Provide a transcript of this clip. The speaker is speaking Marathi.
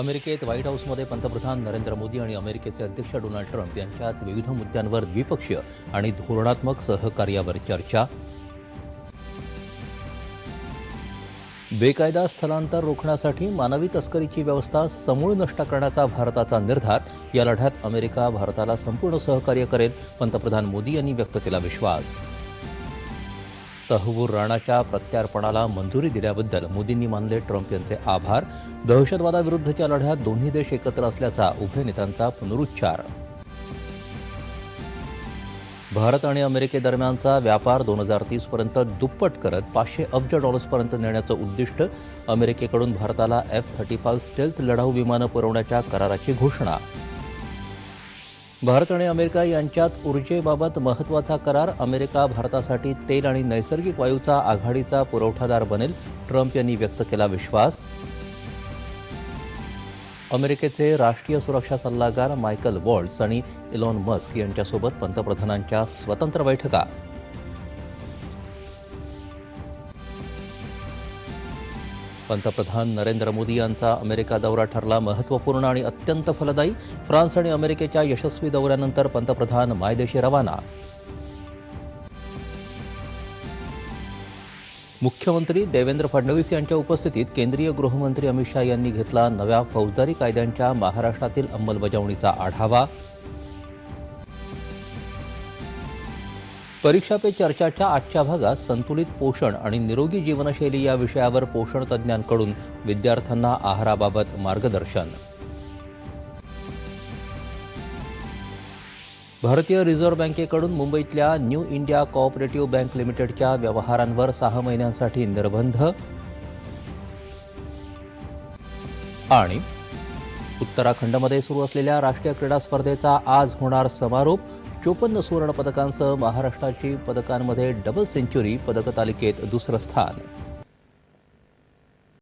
अमेरिकेत व्हाईट हाऊसमध्ये पंतप्रधान नरेंद्र मोदी आणि अमेरिकेचे अध्यक्ष डोनाल्ड ट्रम्प यांच्यात विविध मुद्द्यांवर द्विपक्षीय आणि धोरणात्मक सहकार्यावर चर्चा. बेकायदा स्थलांतर रोखण्यासाठी मानवी तस्करीची व्यवस्था समूळ नष्ट करण्याचा भारताचा निर्धार. या लढ्यात अमेरिका भारताला संपूर्ण सहकार्य करेल पंतप्रधान मोदी यांनी व्यक्त केला विश्वास. तहवूर राणाच्या प्रत्यार्पणाला मंजुरी दिल्याबद्दल मोदींनी मानले ट्रम्प यांचे आभार. दहशतवादाविरुद्धच्या लढ्यात दोन्ही देश एकत्र असल्याचा उभय नेत्यांचा पुनरुच्चार. भारत आणि अमेरिकेदरम्यानचा व्यापार दोन हजार तीसपर्यंत दुप्पट करत पाचशे अब्ज डॉलर्सपर्यंत नेण्याचं उद्दिष्ट अमेरिकेकडून भारताला एफ थर्टी फाईव्ह स्टेल्थ लढाऊ विमानं पुरवण्याच्या कराराची घोषणा. भारत आणि अमेरिका यांच्यात ऊर्जेबाबत महत्त्वाचा करार अमेरिका भारतासाठी तेल आणि नैसर्गिक वायूचा आघाडीचा पुरवठादार बनेल ट्रम्प यांनी व्यक्त केला विश्वास. अमेरिकेचे राष्ट्रीय सुरक्षा सल्लागार मायकल वॉल्ट्स आणि इलॉन मस्क यांच्यासोबत पंतप्रधानांच्या स्वतंत्र बैठका. पंतप्रधान नरेंद्र मोदी यांचा अमेरिका दौरा ठरला महत्त्वपूर्ण आणि अत्यंत फलदायी. फ्रान्स आणि अमेरिकेच्या यशस्वी दौऱ्यानंतर पंतप्रधान मायदेशी रवाना. मुख्यमंत्री देवेंद्र फडणवीस यांच्या उपस्थितीत केंद्रीय गृहमंत्री अमित शहा यांनी घेतला नव्या फौजदारी कायद्यांच्या महाराष्ट्रातील अंमलबजावणीचा आढावा. परीक्षा पे चर्चाच्या आजच्या भागात संतुलित पोषण आणि निरोगी जीवनशैली या विषयावर पोषण तज्ज्ञांकडून विद्यार्थ्यांना आहाराबाबत मार्गदर्शन. भारतीय रिझर्व्ह बँकेकडून मुंबईतल्या न्यू इंडिया कोऑपरेटिव्ह बँक लिमिटेडच्या व्यवहारांवर सहा महिन्यांसाठी निर्बंध. आणि उत्तराखंडमध्ये सुरू असलेल्या राष्ट्रीय क्रीडा स्पर्धेचा आज होणार समारोप. चोपन्न सुवर्ण पदकांसह महाराष्ट्राची पदकांमध्ये डबल सेंच्युरी पदक तालिकेत दुसरं स्थान.